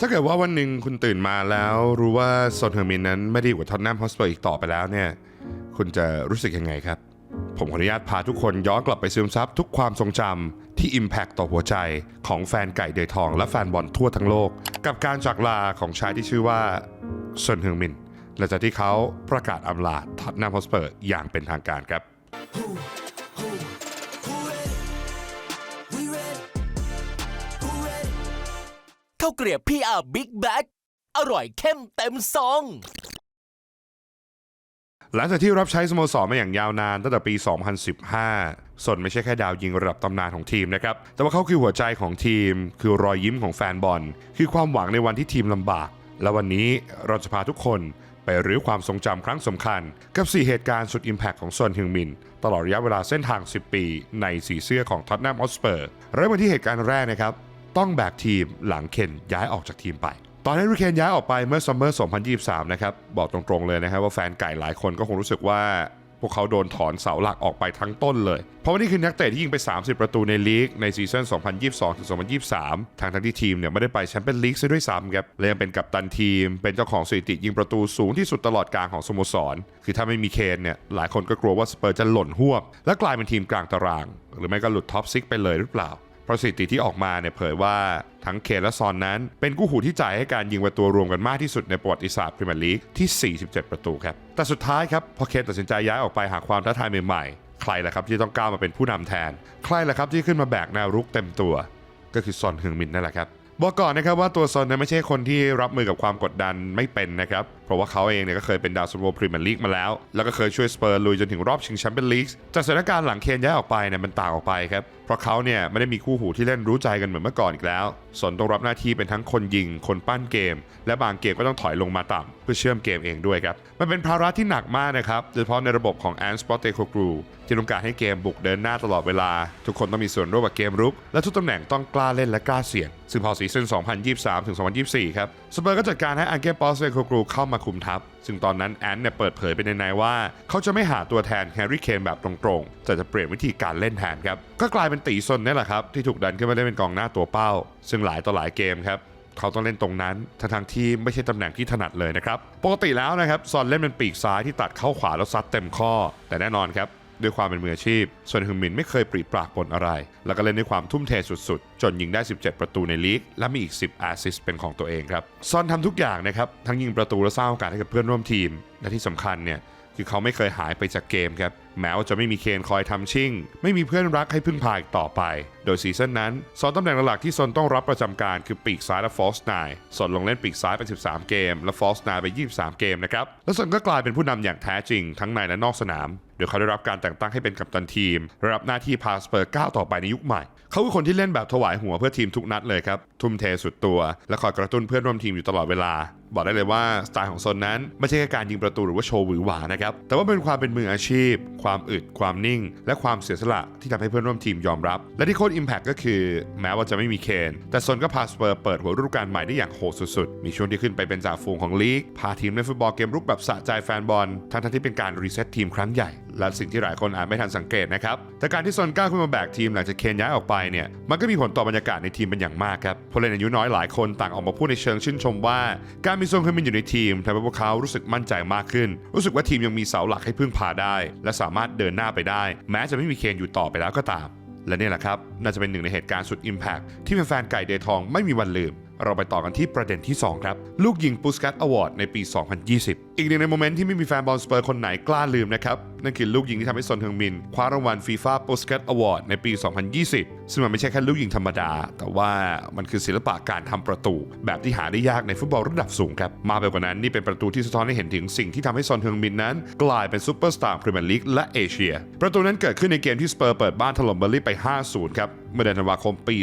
ถ้าเกิดว่าวันหนึ่งคุณตื่นมาแล้วรู้ว่าโซนเฮอร์มินนั้นไม่ได้อยู่กับท็อตแนมฮอสเปอร์อีกต่อไปแล้วเนี่ย คุณจะรู้สึกยังไงครับ ผมขออนุญาตพาทุกคนย้อนกลับไปซึมซับทุกความทรงจำที่ Impact ต่อหัวใจของแฟนไก่เดยทองและแฟนบอลทั่วทั้งโลก กับการจากลาของชายที่ชื่อว่าซนเฮอร์มินหลังจากที่เขาประกาศอำลาท็อตแนมฮอสเปอร์อย่างเป็นทางการครับ ข้าวเกรียบพี่อาบิ๊กแบ็กอร่อยเข้มเต็มซอง หลังจากที่รับใช้สโมสรมาอย่างยาวนานตั้งแต่ปี 2015 สนไม่ใช่แค่ดาวยิงระดับตำนานของทีมนะครับ แต่ว่าเขาคือหัวใจของทีม คือรอยยิ้มของแฟนบอล คือความหวังในวันที่ทีมลำบาก และวันนี้เราจะพาทุกคนไปรื้อความทรงจำครั้งสำคัญ กับ 4 เหตุการณ์สุดอิมแพคของซอนฮึงมิน ตลอดระยะเวลาเส้นทาง 10 ปี ในสีเสื้อของท็อตแนมออสเปอร์เริ่มกันที่เหตุการณ์แรกนะครับ ต้องแบกทีมหลังเคนย้ายออกจากทีมไป ตอนนั้ริเคนย้ายออกไปเมื่อซัมเมอร์ 2023 นะครับ บอกตรงๆเลยนะครับว่าแฟนไก่หลายคนก็คงรู้สึกว่าพวกเขาโดนถอนเสาหลักออกไปทั้งต้นเลย เพราะว่านี่คือนักเตะที่ยิงไป 30 ประตูในลีกในซีซั่น 2022-2023 ทางทั้งที่ทีมเนี่ยไม่ได้ไปแชมเปี้ยนลีกซะด้วยซ้ำครับและยังเป็นกัปตันทีม เป็นเจ้าของสถิติยิงประตูสูงที่สุดตลอดกาลของสโมสร คือถ้าไม่มีเคนเนี่ยหลายคนก็กลัวว่าสเปอร์จะหล่นหวบ และกลายเป็นทีมกลางตาราง หรือไม่ก็หลุดท็อปซิกไปเลยหรือเปล่า เพราะสถิติที่ออกมาเนี่ยเผยว่าทั้งเคนและซอนนั้น เป็นกู้หูที่จ่ายให้การยิงประตูรวมกันมากที่สุดในประวัติศาสตร์พรีเมียร์ลีกที่ 47 ประตูครับ แต่สุดท้ายครับพอเคนตัดสินใจย้ายออกไปหาความท้าทายใหม่ๆ ใครล่ะครับที่ต้องก้าวมาเป็นผู้นำแทน ใครล่ะครับที่ขึ้นมาแบกแนวรุกเต็มตัว ก็คือซอนฮึงมินนั่นแหละครับบอกก่อนนะครับว่าตัวซอนนั้นไม่ใช่คนที่รับมือกับความกดดันไม่เป็นนะครับเพราะว่าเขาเองเนี่ยก็เคยเป็นดาวซันโวพรีเมียร์ลีกมาแล้ว แล้วก็เคยช่วยสเปอร์ลุยจนถึงรอบชิงแชมเปี้ยนลีกแต่สถานการณ์หลังเคนย้ายออกไปเนี่ยมันต่างออกไปครับ เพราะเขาเนี่ยไม่ได้มีคู่หูที่เล่นรู้ใจกันเหมือนเมื่อก่อนอีกแล้วซอนต้องรับหน้าที่เป็นทั้งคนยิง คนปั้นเกม และบางเกมก็ต้องถอยลงมาต่ำเพื่อเชื่อมเกมเองด้วยครับ มันเป็นภาระที่หนักมากนะครับ โดยเฉพาะในระบบของแอนสปอตเตโคกรูที่ต้องการให้เกมบุกเดินหน้าตลอดเวลา ทุกคนต้องมีส่วนร่วมกับเกมรุก และทุกตำแหน่งต้องกล้าเล่นและกล้าเสี่ยง ซึ่งพอซีซั่น2023ถึง2024 ครับสเปอร์ก็จัดการให้อังเกปอสเวโคกรูเข้ามามาคุมทัพ ซึ่งตอนนั้นแอนเนี่ยเปิดเผยไปในนว่า เขาจะไม่หาตัวแทนแฮร์รี่เคนแบบตรงๆ แต่จะเปลี่ยนวิธีการเล่นแทนครับ ก็กลายเป็นตีซนนี่แหละครับ ที่ถูกดันขึ้นมาได้เป็นกองหน้าตัวเป้า ซึ่งหลายต่อหลายเกมครับเขาต้องเล่นตรงนั้นทั้งทางที่ไม่ใช่ตำแหน่งที่ถนัดเลยนะครับ ปกติแล้วนะครับซอนเล่นเป็นปีกซ้ายที่ตัดเข้าขวาแล้วซัดเต็มข้อ แต่แน่นอนครับ ด้วยความเป็นมืออาชีพ ส่วนฮึงมินไม่เคยปรีปรากปนอะไร แล้วก็เล่นด้วยความทุ่มเทสุดๆ จนยิงได้ 17 ประตูในลีก และมีอีก 10 แอสซิสเป็นของตัวเองครับ ซอนทำทุกอย่างนะครับ ทั้งยิงประตูและสร้างโอกาสให้กับเพื่อนร่วมทีม และที่สำคัญเนี่ย คือเขาไม่เคยหายไปจากเกมครับ แม้ว่าจะไม่มีเคนคอยทำชิ่ง ไม่มีเพื่อนรักให้พึ่งพาอีกต่อไป โดยซีซั่นนั้นสองตำแหน่งหลักที่ซนต้องรับประจำการคือปีกซ้ายและฟอสไนสนลงเล่นปีกซ้ายไป 13 เกม และฟอสไนไป 23 เกมนะครับ และซนก็กลายเป็นผู้นำอย่างแท้จริง ทั้งในและนอกสนาม โดยเขาได้รับการแต่งตั้งให้เป็นกัปตันทีมรับหน้าที่พาสเปอร์ก้าวต่อไปในยุคใหม่เขาคือคนที่เล่นแบบถวายหัวเพื่อทีมทุกนัดเลยครับ ทุ่มเทสุดตัว และคอยกระตุ้นเพื่อนร่วมทีมอยู่ตลอดเวลา บอกได้เลยว่าสไตล์ของโซนนั้น ไม่ใช่แค่การยิงประตูหรือว่าโชว์หวือหวานะครับ แต่ว่าเป็นความเป็นมืออาชีพ ความอึด ความนิ่ง และความเสียสละที่ทำให้เพื่อนร่วมทีมยอมรับ และที่โค้ดอิมแพคก็คือ แม้ว่าจะไม่มีเคน แต่โซนก็พาสเปอร์เปิดหัวฤดูกาลใหม่ได้อย่างโหดสุดๆ มีช่วงที่ขึ้นไปเป็นจ่าฝูงของลีก พาทีมเล่นฟุตบอลเกมรุกแบบสะใจแฟนบอล ทั้งที่เป็นการรีเซ็ตทีมครั้งใหญ่ และสิ่งที่หลายคนอาจไม่ทันสังเกตนะครับแต่การที่โซนก้าขึ้นมาแบกทีมหลังจากเคนย้ายออกไปเนี่ยมันก็มีผลต่อบรรยากาศในทีมเป็นอย่างมากครับผู้เล่นอายุน้อยหลายคนต่างออกมาพูดในเชิงชื่นชมว่า การมีโซนเคมินอยู่ในทีมทำให้พวกเขารู้สึกมั่นใจมากขึ้น รู้สึกว่าทีมยังมีเสาหลักให้พึ่งพาได้ และสามารถเดินหน้าไปได้ แม้จะไม่มีเคนอยู่ต่อไปแล้วก็ตาม และนี่แหละครับน่าจะเป็นหนึ่งในเหตุการณ์สุด Impact ที่แฟนๆไก่เดทองไม่มีวันลืมเราไปต่อกันที่ประเด็นที่ 2 ครับ ลูกยิงปุสกัตอวอร์ดในปี 2020 อีกหนึ่งในโมเมนต์ที่ไม่มีแฟนบอลสเปอร์คนไหนกล้าลืมนะครับ นั่นคือลูกยิงที่ทำให้ซอนเฮงมินคว้ารางวัลฟีฟ่าโปุสกัตอวอร์ดในปี 2020 ซึ่งมันไม่ใช่แค่ลูกยิงธรรมดา แต่ว่ามันคือศิลปะการทำประตู แบบที่หาได้ยากในฟุตบอลระดับสูงครับ มาไปกว่านั้นนี่เป็นประตูที่สะท้อนให้เห็นถึงสิ่งที่ทำให้ซอนเฮงมินนั้น กลายเป็นซูเปอร์สตาร์พรีเมียร์ลีกและเอเชีย ประตูนั้นเกิดขึ้นในเกมที่สเปอร์เปิดบ้านถล่มเบอร์ลี่ไป 5-0 ครับเมื่อเดือนธันวาคมปี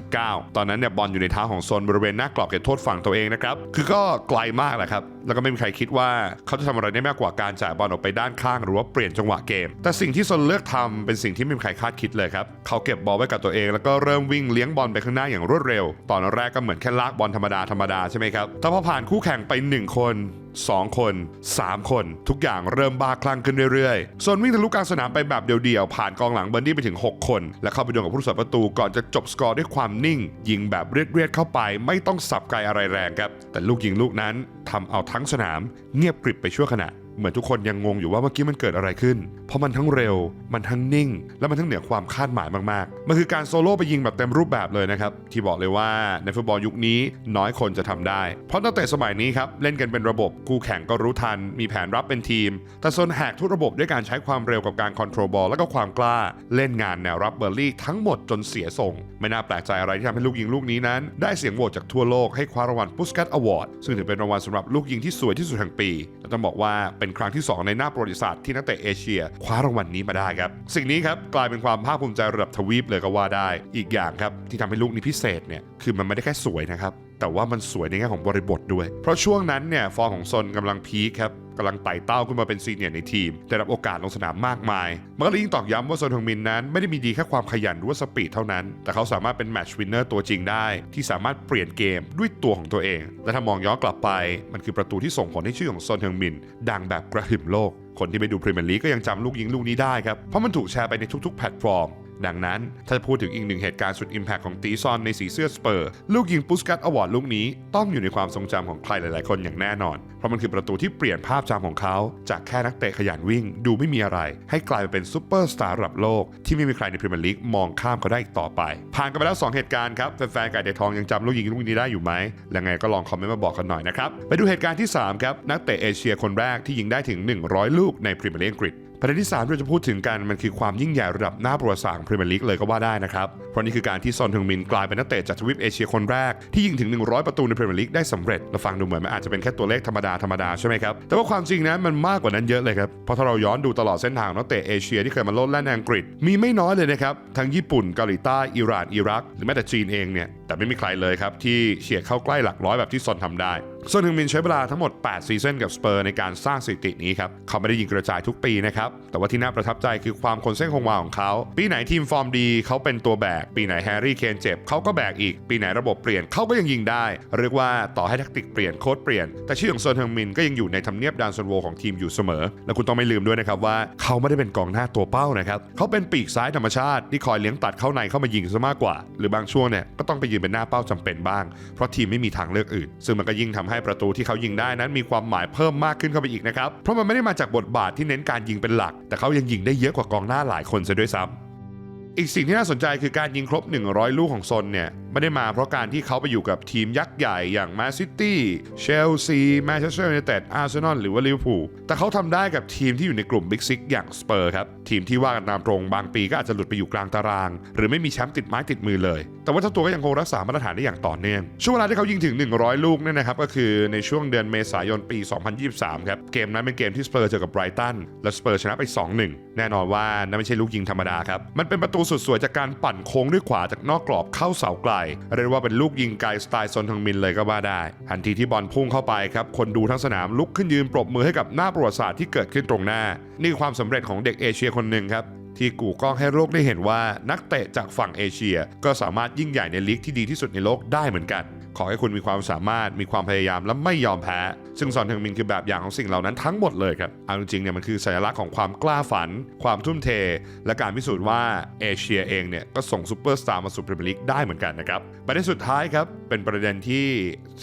2019 ตอนนั้นเนี่ยบอลอยู่ในเท้าของโซนบริเวณหน้ากรอบเขตโทษฝั่งตัวเองนะครับ คือก็ไกลมากแหละครับ แล้วก็ไม่มีใครคิดว่าเขาจะทำอะไรได้มากกว่าการจ่ายบอลออกไปด้านข้างหรือว่าเปลี่ยนจังหวะเกม แต่สิ่งที่ซนเลือกทำเป็นสิ่งที่ไม่มีใครคาดคิดเลยครับ เขาเก็บบอลไว้กับตัวเองแล้วก็เริ่มวิ่งเลี้ยงบอลไปข้างหน้าอย่างรวดเร็ว ตอนแรกก็เหมือนแค่ลากบอลธรรมดาธรรมดาใช่ไหมครับ แต่พอผ่านคู่แข่งไป 1 คน2 คน 3 คน ทุกอย่างเริ่มบ้าคลั่งขึ้นเรื่อยๆ ส่วนวิ่งทะลุกลางสนามไปแบบเดี่ยวๆ ผ่านกองหลังเบอร์ดี้ไปถึง 6 คน และเข้าไปดวลกับผู้รักษาประตูก่อนจะจบสกอร์ด้วยความนิ่ง ยิงแบบเรียดๆเข้าไป ไม่ต้องสับไกลอะไรแรงครับ แต่ลูกยิงลูกนั้นทำเอาทั้งสนามเงียบกริบไปชั่วขณะ เหมือนทุกคนยังงงอยู่ว่าเมื่อกี้มันเกิดอะไรขึ้น เพราะมันทั้งเร็ว มันทั้งนิ่ง และมันทั้งเหนือความคาดหมายมากๆ มันคือการโซโล่ไปยิงแบบเต็มรูปแบบเลยนะครับ ที่บอกเลยว่าในฟุตบอลยุคนี้น้อยคนจะทำได้ เพราะนักเตะสมัยนี้ครับ เล่นกันเป็นระบบคู่แข่งก็รู้ทัน มีแผนรับเป็นทีม แต่โซนแหกทุกระบบด้วยการใช้ความเร็วกับการคอนโทรลบอลและก็ความกล้า เล่นงานแนวรับเบอร์ลี่ทั้งหมดจนเสียทรง ไม่น่าแปลกใจอะไรที่ทำให้ลูกยิงลูกนี้นั้น ได้เสียงโหวตจากทั่วโลกให้คว้ารางวัลพุสกัตอวอร์ดซึ่งถือเป็นรางวัลสำหรับลูกยิงที่สวยที่สุดแห่งปีและต้องบอกว่าเป็นครั้งที่สองในหน้าประวัติศาสตร์ที่นักเตะเอเชียคว้ารางวัลนี้มาได้ครับ สิ่งนี้ครับกลายเป็นความภาคภูมิใจระดับทวีปเลยก็ว่าได้ อีกอย่างครับที่ทำให้ลูกนี้พิเศษเนี่ยคือมันไม่ได้แค่สวยนะครับ แต่ว่ามันสวยในแง่ของบริบทด้วย เพราะช่วงนั้นเนี่ยฟอร์มของซนกำลังพีคครับกำลังไต่เต้าขึ้นมาเป็นซีเนียร์ในทีม ได้รับโอกาสลงสนามมากมาย มันก็เลยยิ่งตอกย้ำว่าซนฮงมินนั้นไม่ได้มีดีแค่ความขยันหรือว่าสปีดเท่านั้น แต่เขาสามารถเป็นแมตช์วินเนอร์ตัวจริงได้ ที่สามารถเปลี่ยนเกมด้วยตัวของตัวเอง และถ้ามองย้อนกลับไป มันคือประตูที่ส่งผลให้ชื่อของซนฮงมิน ดังแบบกระหึ่มโลก คนที่ไปดูพรีเมียร์ลีกก็ยังจำลูกยิงลูกนี้ได้ครับ เพราะมันถูกแชร์ไปในทุกๆแพลตฟอร์ม ดังนั้น ถ้าจะพูดถึงอีกหนึ่งเหตุการณ์สุดอิมแพคของตีซอนในสีเสื้อสเปอร์ ลูกยิงปุสกัตอวอร์ดลูกนี้ต้องอยู่ในความทรงจำของใครหลาย ๆ คนอย่างแน่นอน เพราะมันคือประตูที่เปลี่ยนภาพจำของเขา จากแค่นักเตะขยันวิ่ง ดูไม่มีอะไร ให้กลายเป็นซูเปอร์สตาร์ระดับโลก ที่ไม่มีใครในพรีเมียร์ลีกมองข้ามเขาได้อีกต่อไป ผ่านกันไปแล้ว 2 เหตุการณ์ครับแฟนๆไก่เดทองยังจำลูกยิงลูกนี้ได้อยู่ไหมและไงก็ลองคอมเมนต์มาบอกกันหน่อยนะครับไปดูเหตุการณ์ที่สามครับนักเตะเอเชียคนแรกที่ยิงได้ถึง 100 ลูกในพรีเมียร์ลีกอังกฤษ ประเด็นที่3ที่เราจะพูดถึงกันมันคือความยิ่งใหญ่ระดับหน้าประวัติศาสตร์ของพรีเมียร์ลีกเลยก็ว่าได้นะครับ เพราะนี่คือการที่ซอนฮึงมินกลายเป็นนักเตะจากทวีปเอเชียคนแรกที่ยิงถึง 100 ประตูในพรีเมียร์ลีกได้สำเร็จเราฟังดูเหมือนมันอาจจะเป็นแค่ตัวเลขธรรมดาธรรมดาใช่ไหมครับแต่ว่าความจริงนั้นมันมากกว่านั้นเยอะเลยครับเพราะถ้าเราย้อนดูตลอดเส้นทางนักเตะเอเชียที่เคยมาโลดแล่นในอังกฤษมีไม่น้อยเลยนะครับทั้งญี่ปุ่นเกาหลีใต้อิหร่านอิรัก หรือแม้แต่จีนเองเนี่ยแต่ไม่มีใครเลยครับที่เฉียดเข้าใกล้หลักร้อยแบบที่ซอนทำได้ ส่วนฮึงมินใช้เวลาทั้งหมด 8 ซีซันกับสเปอร์ในการสร้างสถิตินี้ครับ เขาไม่ได้ยิงกระจายทุกปีนะครับ แต่ว่าที่น่าประทับใจคือความคงเส้นคงวาของเขา ปีไหนทีมฟอร์มดีเขาเป็นตัวแบก ปีไหนแฮร์รี่เคนเจ็บเขาก็แบกอีก ปีไหนระบบเปลี่ยนเขาก็ยังยิงได้ เรียกว่าต่อให้แทคติกเปลี่ยนโค้ดเปลี่ยน แต่ชื่อของเซนเฮงมินก็ยังอยู่ในทำเนียบดานซอนโวของทีมอยู่เสมอ และคุณต้องไม่ลืมด้วยนะครับว่าเขาไม่ได้เป็นกองหน้าตัวเป้านะครับ เขาเป็นปีกซ้ายธรรมชาติที่คอยเลี้ยงตัดเข้าในเข้ามายิงซะมากกว่า หรือบางช่วงเนี่ยก็ต้องไปยืนเป็นหน้าเป้าจำเป็นบ้าง เพราะทีมไม่มีทางเลือกอื่น ซึ่งมันก็ยิ่งทำให้ประตูที่เขายิงได้นั้นมีความหมายเพิ่มมากขึ้นเข้าไปอีกนะครับ เพราะมันไม่ได้มาจากบทบาทที่เน้นการยิงเป็นหลัก แต่เขายังยิงได้เยอะกว่ากองหน้าหลายคนซะด้วยซ้ำอีกสิ่งที่น่าสนใจคือการยิงครบ 100 ลูกของซนเนี่ย ไม่ได้มาเพราะการที่เขาไปอยู่กับทีมยักษ์ใหญ่อย่างแมนซิตี้เชลซีแมนเชสเตอร์ยูไนเต็ดอาร์เซนอลหรือว่าลิเวอร์พูลแต่เขาทำได้กับทีมที่อยู่ในกลุ่มบิ๊กซิกอย่างสเปอร์ครับ ทีมที่ว่ากันตามตรงบางปีก็อาจจะหลุดไปอยู่กลางตาราง หรือไม่มีแชมป์ติดไม้ติดมือเลย แต่ว่าเจ้าตัวก็ยังคงรักษามาตรฐานได้อย่างต่อเนื่อง ช่วงเวลาที่เขายิงถึง 100 ลูกเนี่ยนะครับก็คือในช่วงเดือนเมษายนปี 2023 ครับ เกมนั้นเป็นเกมที่สเปอร์เจอกับไบรตันและสเปอร์ชนะไป 2-1 แน่นอนว่านั่นไม่ใช่ลูกยิงธรรมดาครับมันเป็นประตูสุดสวยจากการปั่นโค้งด้วยขวาจากนอกกรอบเข้าเสาไกลเรียกว่าเป็นลูกยิงไกลสไตล์ซนทึงมินเลยก็ว่าได้ทันทีที่บอลพุ่งเข้าไปครับคนดูทั้งสนามลุกขึ้นยืนปรบมือให้กับหน้าประวัติศาสตร์ที่เกิดขึ้นตรงหน้า นี่คือความสำเร็จของเด็กเอเชียคนหนึ่งครับที่กู่กล้องให้โลกได้เห็นว่านักเตะจากฝั่งเอเชีย ก็สามารถยิ่งใหญ่ในลีกที่ดีที่สุดในโลกได้เหมือนกัน ขอให้คุณมีความสามารถมีความพยายามและไม่ยอมแพ้ ซึ่งซอนเทงมินคือแบบอย่างของสิ่งเหล่านั้นทั้งหมดเลยครับเอาจริงๆเนี่ยมันคือสัญลักษณ์ของความกล้าฝัน ความทุ่มเท และการพิสูจน์ว่าเอเชียเองเนี่ยก็ส่งซูเปอร์สตาร์มาสู่พรีเมียร์ลีกได้เหมือนกันนะครับประเด็นสุดท้ายครับ เป็นประเด็นที่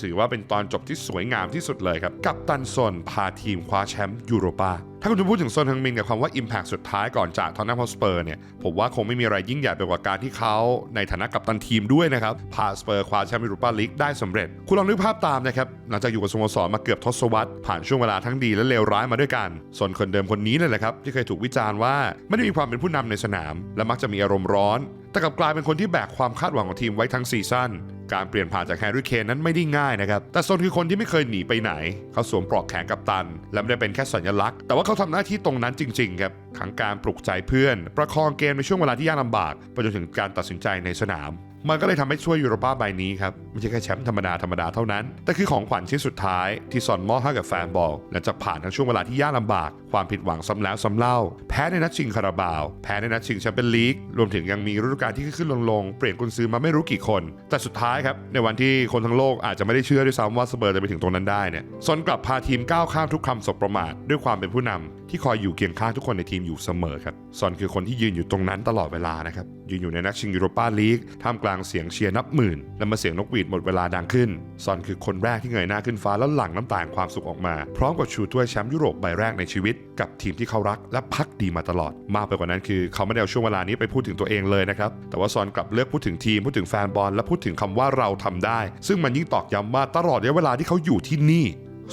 ถือว่าเป็นตอนจบที่สวยงามที่สุดเลยครับ กับตันซนพาทีมคว้าแชมป์ยูโรปาถ้าคุณจะพูดถึงโซนทังมินกับคำว่า Impact สุดท้ายก่อนจากทอนนัมฮอสเปอร์เนี่ย ผมว่าคงไม่มีอะไรยิ่งใหญ่ไปกว่าการที่เขาในฐานะกัปตันทีมด้วยนะครับ พาสเปอร์คว้าแชมป์ยูโรปาลีกได้สำเร็จ คุณลองนึกภาพตามนะครับ หลังจากอยู่กับสโมสรมาเกือบทศวรรษ ผ่านช่วงเวลาทั้งดีและเลวร้ายมาด้วยกันส่วนคนเดิมคนนี้เลยแหละครับ ที่เคยถูกวิจารณ์ว่าไม่ได้มีความเป็นผู้นำในสนาม และมักจะมีอารมณ์ร้อน แต่กลับกลายเป็นคนที่แบกความคาดหวังของทีมไว้ทั้งซีซั่น การเปลี่ยนผ่านจากแฮร์รี่เคนนั้นไม่ได้ง่ายนะครับ แต่ซนคือคนที่ไม่เคยหนีไปไหน เขาสวมปลอกแขนกับตัน และไม่ได้เป็นแค่สัญลักษณ์ แต่ว่าเขาทำหน้าที่ตรงนั้นจริงๆครับ ทั้งการปลุกใจเพื่อน ประคองเกมในช่วงเวลาที่ยากลำบาก ไปจนถึงการตัดสินใจในสนาม มันก็เลยทำให้ช่วยยูโรป้าใบนี้ครับ ไม่ใช่แค่แชมป์ธรรมดาธรรมดาเท่านั้น แต่คือของขวัญชิ้นสุดท้ายที่ซอนมอบให้กับแฟนบอลหลังจากผ่านทั้งช่วงเวลาที่ยากลำบาก ความผิดหวังซ้ำแล้วซ้ำเล่า แพ้ในนัดชิงคาราบาว แพ้ในนัดชิงแชมเปี้ยนลีก รวมถึงยังมีฤดูกาลที่ขึ้นลงๆ เปลี่ยนกุนซือมาไม่รู้กี่คน แต่สุดท้ายครับ ในวันที่คนทั้งโลกอาจจะไม่ได้เชื่อด้วยซ้ำว่าสเปอร์จะไปถึงตรงนั้นได้เนี่ยซอนกลับพาทีมก้าวข้ามทุกคำสบประมาทด้วยความเป็นผู้นำที่คอยอยู่เคียงข้างทุกคนในทีมอยู่เสมอครับซอนคือคนที่ยืนอยู่ตรงนั้นตลอดเวลานะครับยืนอยู่ในนัดชิงยูโรปาลีกท่ามกลางเสียงเชียร์นับหมื่น และมาเสียงนกหวีดหมดเวลาดังขึ้นซอนคือคนแรกที่เงยหน้าขึ้นฟ้าแล้วหลั่งน้ำตาแห่งความสุขออกมา พร้อมกับชูถ้วยแชมป์ยุโรปใบแรกในชีวิตกับทีมที่เขารักและพักดีมาตลอด มากไปกว่านั้นคือเขาไม่ได้เอาช่วงเวลานี้ไปพูดถึงตัวเองเลยนะครับ แต่ว่าซอนกลับเลือกพูดถึงทีม พูดถึงแฟนบอลและพูดถึงคำว่าเราทำได้ ซึ่งมันยิ่งตอกย้ำว่าตลอดระยะเวลาที่เขาอยู่ที่นี่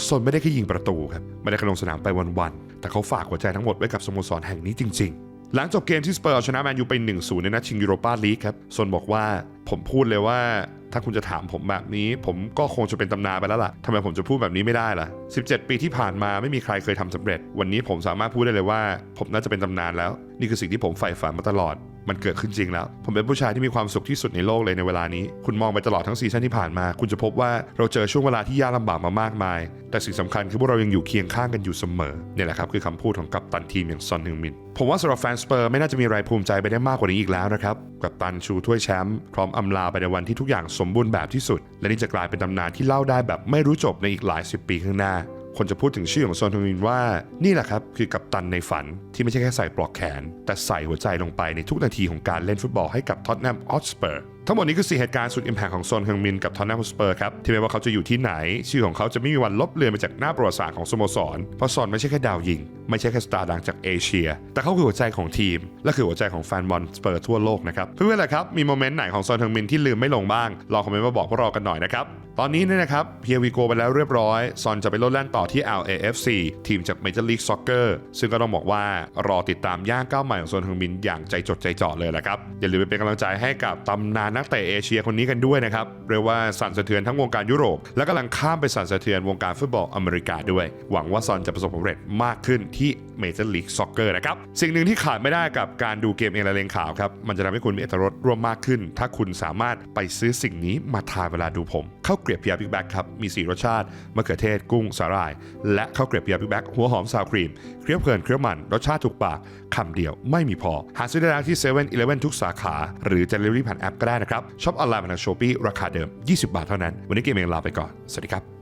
ซอนไม่ได้แค่ยิงประตูครับไม่ได้แค่ลงสนามไปวันๆแต่เขาฝากหัวใจทั้งหมดไว้กับสโมสรแห่งนี้จริง ๆ หลังจบเกมที่สเปอร์เอาชนะแมนยูไป 1-0 ในนัดชิงยูโรปาลีกครับซนบอกว่าผมพูดเลยว่าถ้าคุณจะถามผมแบบนี้ ผมก็คงจะเป็นตำนานไปแล้วล่ะทำไมผมจะพูดแบบนี้ไม่ได้ล่ะ 17 ปีที่ผ่านมาไม่มีใครเคยทำสำเร็จ วันนี้ผมสามารถพูดได้เลยว่า ผมน่าจะเป็นตำนานแล้ว นี่คือสิ่งที่ผมใฝ่ฝันมาตลอด มันเกิดขึ้นจริงแล้ว ผมเป็นผู้ชายที่มีความสุขที่สุดในโลกเลยในเวลานี้ คุณมองไปตลอดทั้งซีซั่นที่ผ่านมา คุณจะพบว่าเราเจอช่วงเวลาที่ยากลำบากมามากมาย แต่สิ่งสำคัญคือพวกเรายังอยู่เคียงข้างกันอยู่เสมอเนี่ยแหละครับคือคำพูดของกัปตันทีมอย่างซอนฮึงมิน ผมว่าสำหรับแฟนสเปอร์ไม่น่าจะมีอะไรภูมิใจไปได้มากกว่านี้อีกแล้วนะครับกัปตันชูถ้วยแชมป์พร้อมอำลาไปในวันที่ทุกอย่างสมบูรณ์แบบที่สุด และนี่จะกลายเป็นตำนานที่เล่าได้แบบไม่รู้จบในอีกหลายสิบปีข้างหน้า คนจะพูดถึงชื่อของซอนฮึงมินว่านี่แหละครับคือกัปตันในฝันที่ไม่ใช่แค่ใส่ปลอกแขน แต่ใส่หัวใจลงไปในทุกนาทีของการเล่นฟุตบอลให้กับท็อตแนมออสเปอร์ทั้งหมดนี้คือสี่เหตุการณ์สุดอิมแพคของซอนเฮงมินกับทอนแนมสเปอร์ครับ ที่ไม่ว่าเขาจะอยู่ที่ไหน ชื่อของเขาจะไม่มีวันลบเลือนไปจากหน้าประวัติศาสตร์ของสโมสร เพราะซอนไม่ใช่แค่ดาวยิง ไม่ใช่แค่สตาร์ดังจากเอเชีย แต่เขาคือหัวใจของทีม และคือหัวใจของแฟนบอลสเปอร์ทั่วโลกนะครับ เพื่อนๆล่ะครับ มีโมเมนต์ไหนของซอนเฮงมินที่ลืมไม่ลงบ้าง ลองคอมเมนต์มาบอกพวกเรากันหน่อยนะครับ ตอนนี้เนี่ยนะครับเพียวีโกไปแล้วเรียบร้อย ซอนจะไปลดแล่นต่อที่ LAFC ทีมจาก Major League Soccer ซึ่งก็ต้องบอกว่ารอติดตามย่างก้าวใหม่ของซอนเฮงมินอย่างใจจดใจจ่อเลยแหละครับอย่าลืมไปเป็นกำลังใจให้กับตำนานนักเตะเอเชียคนนี้กันด้วยนะครับเรียกว่าสั่นสะเทือนทั้งวงการยุโรป และกำลังข้ามไปสั่นสะเทือนวงการฟุตบอลอเมริกาด้วย หวังว่าซอนจะประสบความสำเร็จมากขึ้นที่ Major League Soccer นะครับ สิ่งหนึ่งที่ขาดไม่ได้กับการดูเกมเองและเลงข่าวครับ มันจะทำให้คุณมีอรรถรสร่วมมากขึ้น ถ้าคุณสามารถไปซื้อสิ่งนี้มาทานเวลาดูผมข้าวเกรียบพีอาร์บิ๊กแบ็กครับ มี 4 รสชาติมะเขือเทศกุ้งสาหร่าย และข้าวเกรียบพีอาร์บิ๊กแบ็กหัวหอมซาวครีมเคี้ยวเพลินเคี้ยวมันรสชาติถูกปากคำเดียวไม่มีพอ หาซื้อได้แล้วที่7 e เ e ่ e อทุกสาขา หรือจะ delivery ผ่านแอปก็ได้นะครับช็อปออนไลน์ผ่านช้อปปี้ราคาเดิม 20 บาทเท่านั้น วันนี้เกมเองลาไปก่อนสวัสดีครับ